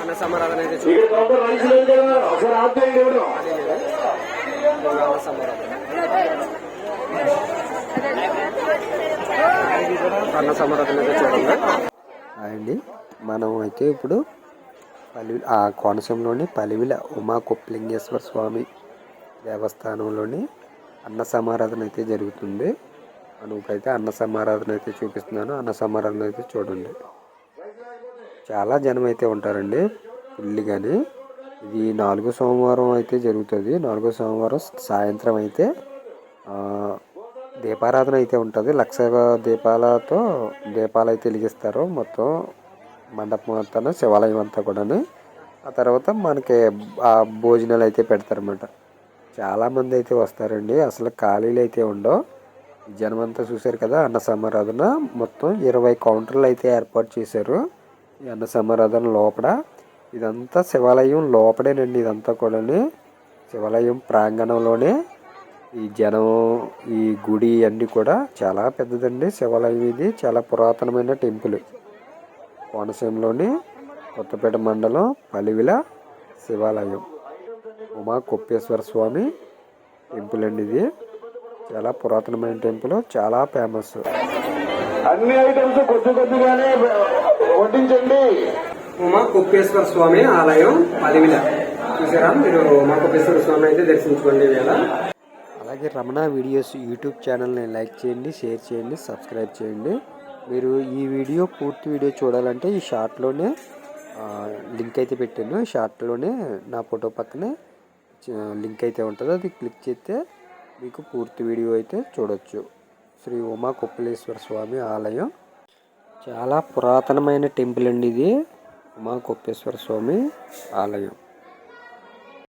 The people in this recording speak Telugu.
అన్న సమారాధన అయితే చూడండి అన్న సమారాధన అన్న సమారాధన అయితే చూడండి అండి. మనం అయితే ఇప్పుడు పలి ఆ కోనసీమలోని పలివిల ఉమా కుప్లింగేశ్వర స్వామి దేవస్థానంలోని అన్న సమారాధన అయితే జరుగుతుంది. మనం ఇప్పుడైతే అన్న సమారాధన అయితే చూపిస్తున్నాను. అన్న సమారాధన అయితే చూడండి. చాలా జనం అయితే ఉంటారండి ఫుల్గాని ఇది నాలుగో సోమవారం అయితే జరుగుతుంది. నాలుగో సోమవారం సాయంత్రం అయితే దీపారాధన అయితే ఉంటుంది. లక్ష దీపాలతో దీపాలు అయితే వెలిగిస్తారు. మొత్తం మండపం అంతా శివాలయం అంతా కూడాను. ఆ తర్వాత మనకి ఆ భోజనాలు అయితే పెడతారన్నమాట. చాలామంది అయితే వస్తారండి. అసలు ఖాళీలు అయితే ఉండవు. జనమంతా చూశారు కదా అన్న సమారాధన మొత్తం ఇరవై కౌంటర్లు అయితే ఏర్పాటు చేశారు. ఈ అన్న లోపల ఇదంతా శివాలయం లోపడేనండి ఇదంతా కూడాని శివాలయం ప్రాంగణంలోనే. ఈ జనం ఈ గుడి అన్నీ కూడా చాలా పెద్దదండి శివాలయం ఇది చాలా పురాతనమైన టెంపుల్. కోనసీమలోని కొత్తపేట మండలం పలివిల శివాలయం. ఉమా కుప్పేశ్వర స్వామి టెంపుల్ అండి ఇది. చాలా పురాతనమైన టెంపుల్ చాలా ఫేమస్. అన్ని ఐటమ్స్ కొద్ది కొద్దిగానే వడ్డించండి. ఉమా కుప్పేశ్వర స్వామి ఆలయం పదివిల. చూసారా? మీరు ఉమా కుప్పేశ్వర స్వామి అయితే దర్శించుకోండి వేళ. అలాగే రమణ వీడియోస్ యూట్యూబ్ ఛానల్ని లైక్ చేయండి షేర్ చేయండి సబ్స్క్రైబ్ చేయండి. మీరు ఈ వీడియో పూర్తి వీడియో చూడాలంటే ఈ షార్ట్లోనే లింక్ అయితే పెట్టాను. షార్ట్లోనే నా ఫోటో పక్కనే లింక్ అయితే ఉంటుంది. అది క్లిక్ చేస్తే మీకు పూర్తి వీడియో అయితే చూడొచ్చు. శ్రీ ఉమా కొప్పలేశ్వర స్వామి ఆలయం. చాలా పురాతనమైన టెంపుల్ అండి ఇది. ఉమా కొప్పేశ్వర స్వామి ఆలయం.